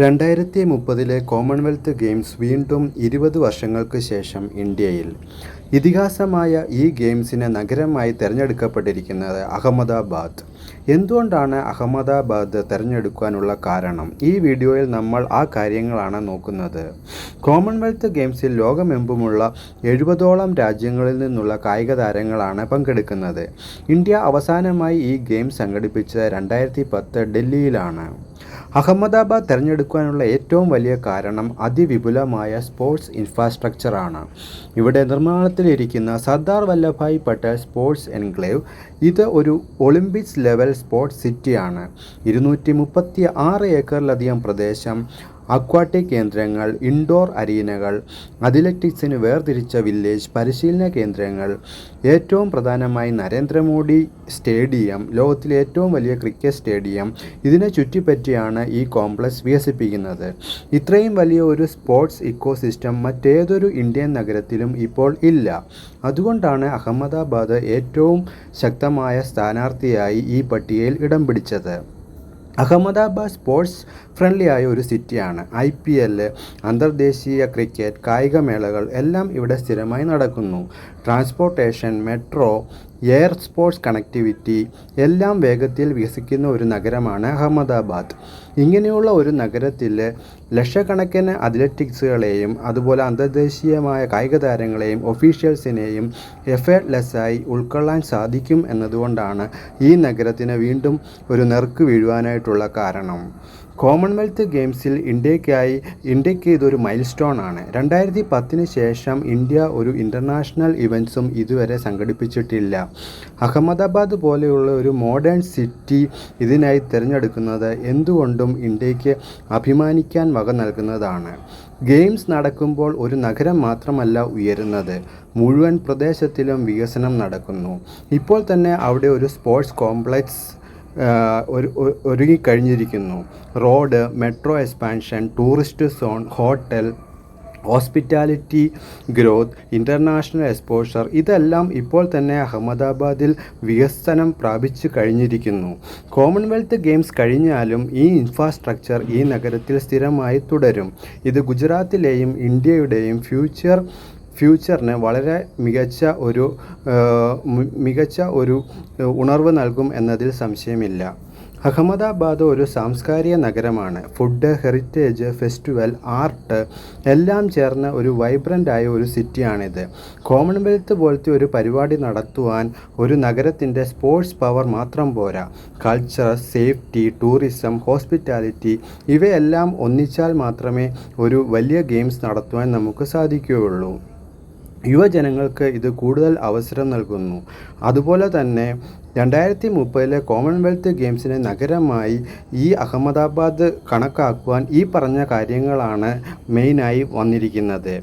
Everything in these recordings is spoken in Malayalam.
രണ്ടായിരത്തി മുപ്പതിലെ കോമൺവെൽത്ത് ഗെയിംസ് വീണ്ടും ഇരുപത് വർഷങ്ങൾക്ക് ശേഷം ഇന്ത്യയിൽ. ഇതിഹാസമായ ഈ ഗെയിംസിനെ നഗരമായി തിരഞ്ഞെടുക്കപ്പെട്ടിരിക്കുന്നത് അഹമ്മദാബാദ്. എന്തുകൊണ്ടാണ് അഹമ്മദാബാദ് തിരഞ്ഞെടുക്കാനുള്ള കാരണം? ഈ വീഡിയോയിൽ നമ്മൾ ആ കാര്യങ്ങളാണ് നോക്കുന്നത്. കോമൺവെൽത്ത് ഗെയിംസിൽ ലോകമെമ്പുമുള്ള എഴുപതോളം രാജ്യങ്ങളിൽ നിന്നുള്ള കായിക താരങ്ങളാണ് പങ്കെടുക്കുന്നത്. ഇന്ത്യ അവസാനമായി ഈ ഗെയിം സംഘടിപ്പിച്ചത് രണ്ടായിരത്തി പത്ത് ഡൽഹിയിലാണ്. അഹമ്മദാബാദ് തിരഞ്ഞെടുക്കാനുള്ള ഏറ്റവും വലിയ കാരണം അതിവിപുലമായ സ്പോർട്സ് ഇൻഫ്രാസ്ട്രക്ചറാണ്. ഇവിടെ നിർമ്മാണത്തിലിരിക്കുന്ന സർദാർ വല്ലഭായ് പട്ടേൽ സ്പോർട്സ് എൻക്ലേവ് ഇത് ഒരു ഒളിമ്പിക്സ് ലെവൽ സ്പോർട്സ് സിറ്റിയാണ്. ഇരുന്നൂറ്റി മുപ്പത്തി ആറ് ഏക്കറിലധികം പ്രദേശം അക്വാട്ടിക് കേന്ദ്രങ്ങൾ ഇൻഡോർ അരീനകൾ അത്ലറ്റിക്സിന് വേർതിരിച്ച വില്ലേജ് പരിശീലന കേന്ദ്രങ്ങൾ. ഏറ്റവും പ്രധാനമായി നരേന്ദ്രമോദി സ്റ്റേഡിയം ലോകത്തിലെ ഏറ്റവും വലിയ ക്രിക്കറ്റ് സ്റ്റേഡിയം. ഇതിനെ ചുറ്റിപ്പറ്റിയാണ് ഈ കോംപ്ലക്സ് വികസിപ്പിക്കുന്നത്. ഇത്രയും വലിയ ഒരു സ്പോർട്സ് ഇക്കോസിസ്റ്റം മറ്റേതൊരു ഇന്ത്യൻ നഗരത്തിലും ഇപ്പോൾ ഇല്ല. അതുകൊണ്ടാണ് അഹമ്മദാബാദ് ഏറ്റവും ശക്തമായ സ്ഥാനാർത്ഥിയായി ഈ പട്ടികയിൽ ഇടം പിടിച്ചത്. അഹമ്മദാബാദ് സ്പോർട്സ് ഫ്രണ്ട്ലി ആയ ഒരു സിറ്റിയാണ്. ഐ പി എൽ അന്തർദേശീയ ക്രിക്കറ്റ് കായികമേളകൾ എല്ലാം ഇവിടെ സ്ഥിരമായി നടക്കുന്നു. Transportation metro air sports connectivity എല്ലാം വേഗത്തിൽ വികസിക്കുന്ന ഒരു നഗരമാണ് അഹമ്മദാബാദ്. ഇങ്ങനെയുള്ള ഒരു നഗരത്തിൽ ലക്ഷക്കണക്കിന് അത്ലറ്റിക്സുകളെയും അതുപോലെ അന്തർദേശീയമായ കായിക താരങ്ങളെയും ഒഫീഷ്യൽസിനെയും എഫേർട്ട്ലെസ്സായി ഉൾക്കൊള്ളാൻ സാധിക്കും എന്നതുകൊണ്ടാണ് ഈ നഗരത്തിന് വീണ്ടും ഒരു നെർക്ക് വീഴുവാനായിട്ടുള്ള കാരണം. കോമൺവെൽത്ത് ഗെയിംസിൽ ഇന്ത്യക്കായി ഇന്ത്യയ്ക്ക് ഇതൊരു മൈൽ സ്റ്റോൺ ആണ് രണ്ടായിരത്തി പത്തിന് ശേഷം ഇന്ത്യ ഒരു ഇന്റർനാഷണൽ ഇവന്റ്സും ഇതുവരെ സംഘടിപ്പിച്ചിട്ടില്ല. അഹമ്മദാബാദ് പോലെയുള്ള ഒരു മോഡേൺ സിറ്റി ഇതിനായി തിരഞ്ഞെടുക്കുന്നത് എന്തുകൊണ്ടും ഇന്ത്യയ്ക്ക് അഭിമാനിക്കാൻ വക നൽകുന്നതാണ്. ഗെയിംസ് നടക്കുമ്പോൾ ഒരു നഗരം മാത്രമല്ല ഉയരുന്നത്. മുഴുവൻ പ്രദേശത്തിലും വികസനം നടക്കുന്നു. ഇപ്പോൾ തന്നെ അവിടെ ഒരു സ്പോർട്സ് കോംപ്ലക്സ് ഒരു ഒരുങ്ങിക്കഴിഞ്ഞിരിക്കുന്നു. Road metro expansion tourist zone hotel hospitality growth international exposure ഇതെല്ലാം ഇപ്പോൾ തന്നെ അഹമ്മദാബാദിൽ വികസനം പ്രാപിച്ചു കഴിഞ്ഞിരിക്കുന്നു. കോമൺവെൽത്ത് ഗെയിംസ് കഴിഞ്ഞാലും ഈ ഇൻഫ്രാസ്ട്രക്ചർ ഈ നഗരത്തിൽ സ്ഥിരമായി തുടരും. ഇത് ഗുജറാത്തിലെയും ഇന്ത്യയുടെയും ഫ്യൂച്ചർ ഫ്യൂച്ചറിന് വളരെ മികച്ച ഒരു മികച്ച ഒരു ഉണർവ് നൽകും എന്നതിൽ സംശയമില്ല. അഹമ്മദാബാദ് ഒരു സാംസ്കാരിക നഗരമാണ്. ഫുഡ് ഹെറിറ്റേജ് ഫെസ്റ്റിവൽ ആർട്ട് എല്ലാം ചേർന്ന ഒരു വൈബ്രന്റ് ആയ ഒരു സിറ്റിയാണിത്. കോമൺവെൽത്ത് പോലത്തെ ഒരു പരിപാടി നടത്തുവാൻ ഒരു നഗരത്തിന്റെ സ്പോർട്സ് പവർ മാത്രം പോരാ. കൾച്ചർ സേഫ്റ്റി ടൂറിസം ഹോസ്പിറ്റാലിറ്റി ഇവയെല്ലാം ഒന്നിച്ചാൽ മാത്രമേ ഒരു വലിയ ഗെയിംസ് നടത്തുവാൻ നമുക്ക് സാധിക്കുകയുള്ളൂ. യുവജനങ്ങൾക്ക് ഇത് കൂടുതൽ അവസരം നൽകുന്നു. അതുപോലെ തന്നെ രണ്ടായിരത്തി മുപ്പതിലെ കോമൺവെൽത്ത് ഗെയിംസിനെ നഗരമായി ഈ അഹമ്മദാബാദ് കണക്കാക്കുവാൻ ഈ പറഞ്ഞ കാര്യങ്ങളാണ് മെയിനായി വന്നിരിക്കുന്നത്.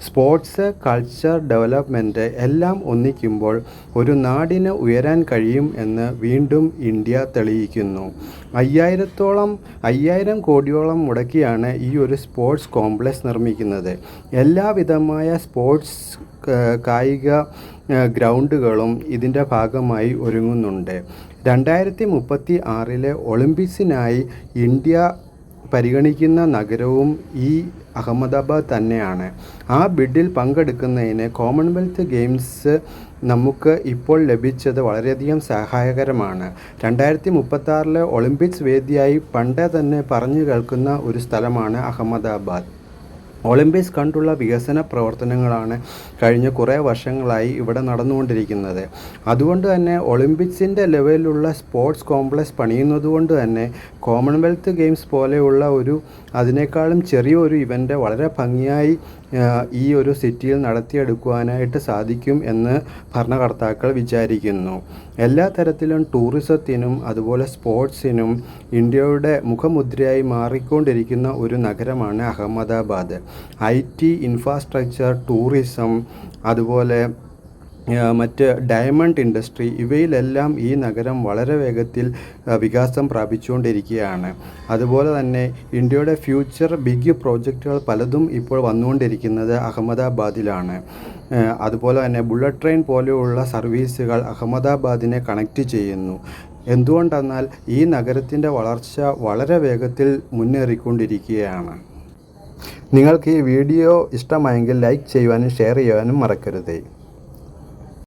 സ്പോർട്സ് കൾച്ചർ ഡെവലപ്മെന്റ് എല്ലാം ഒന്നിക്കുമ്പോൾ ഒരു നാടിന് ഉയരാൻ കഴിയും എന്ന് വീണ്ടും ഇന്ത്യ തെളിയിക്കുന്നു. അയ്യായിരത്തോളം അയ്യായിരം കോടിയോളം മുടക്കിയാണ് ഈ ഒരു സ്പോർട്സ് കോംപ്ലക്സ് നിർമ്മിക്കുന്നത്. എല്ലാവിധമായ സ്പോർട്സ് കായിക ഗ്രൗണ്ടുകളും ഇതിന്റെ ഭാഗമായി ഒരുങ്ങുന്നുണ്ട്. രണ്ടായിരത്തി മുപ്പത്തി ആറിലെ ഒളിമ്പിക്സിനായി ഇന്ത്യ പരിഗണിക്കുന്ന നഗരവും ഈ അഹമ്മദാബാദ് തന്നെയാണ്. ആ ബിഡിൽ പങ്കെടുക്കുന്നതിന് കോമൺവെൽത്ത് ഗെയിംസ് നമുക്ക് ഇപ്പോൾ ലഭിച്ചത് വളരെയധികം സഹായകരമാണ്. രണ്ടായിരത്തി മുപ്പത്താറിലെ ഒളിമ്പിക്സ് വേദിയായി പണ്ടേ തന്നെ പറഞ്ഞു കേൾക്കുന്ന ഒരു സ്ഥലമാണ് അഹമ്മദാബാദ്. ഒളിമ്പിക്സ് കണ്ടുള്ള വികസന പ്രവർത്തനങ്ങളാണ് കഴിഞ്ഞ കുറേ വർഷങ്ങളായി ഇവിടെ നടന്നുകൊണ്ടിരിക്കുന്നത്. അതുകൊണ്ട് തന്നെ ഒളിമ്പിക്സിന്റെ ലെവലിലുള്ള സ്പോർട്സ് കോംപ്ലക്സ് പണിയുന്നതുകൊണ്ട് തന്നെ കോമൺവെൽത്ത് ഗെയിംസ് പോലെയുള്ള ഒരു അതിനേക്കാളും ചെറിയൊരു ഇവന്റ് വളരെ ഭംഗിയായി ഈ ഒരു സിറ്റിയിൽ നടത്തിയെടുക്കുവാനായിട്ട് സാധിക്കും എന്ന് ഭരണകർത്താക്കൾ വിചാരിക്കുന്നു. എല്ലാ തരത്തിലും ടൂറിസത്തിനും അതുപോലെ സ്പോർട്സിനും ഇന്ത്യയുടെ മുഖമുദ്രയായി മാറിക്കൊണ്ടിരിക്കുന്ന ഒരു നഗരമാണ് Ahmedabad. I T infrastructure tourism അതുപോലെ മറ്റ് ഡയമണ്ട് ഇൻഡസ്ട്രി ഇവയിലെല്ലാം ഈ നഗരം വളരെ വേഗത്തിൽ വികാസം പ്രാപിച്ചുകൊണ്ടിരിക്കുകയാണ്. അതുപോലെ തന്നെ ഇന്ത്യയുടെ ഫ്യൂച്ചർ ബിഗ് പ്രോജക്റ്റുകൾ പലതും ഇപ്പോൾ വന്നുകൊണ്ടിരിക്കുന്നത് അഹമ്മദാബാദിലാണ്. അതുപോലെ തന്നെ ബുള്ളറ്റ് ട്രെയിൻ പോലെയുള്ള സർവീസുകൾ അഹമ്മദാബാദിനെ കണക്റ്റ് ചെയ്യുന്നു. എന്തുകൊണ്ടെന്നാൽ ഈ നഗരത്തിന്റെ വളർച്ച വളരെ വേഗത്തിൽ മുന്നേറിക്കൊണ്ടിരിക്കുകയാണ്. നിങ്ങൾക്ക് ഈ വീഡിയോ ഇഷ്ടമായെങ്കിൽ ലൈക്ക് ചെയ്യുവാനും ഷെയർ ചെയ്യുവാനും മറക്കരുത്.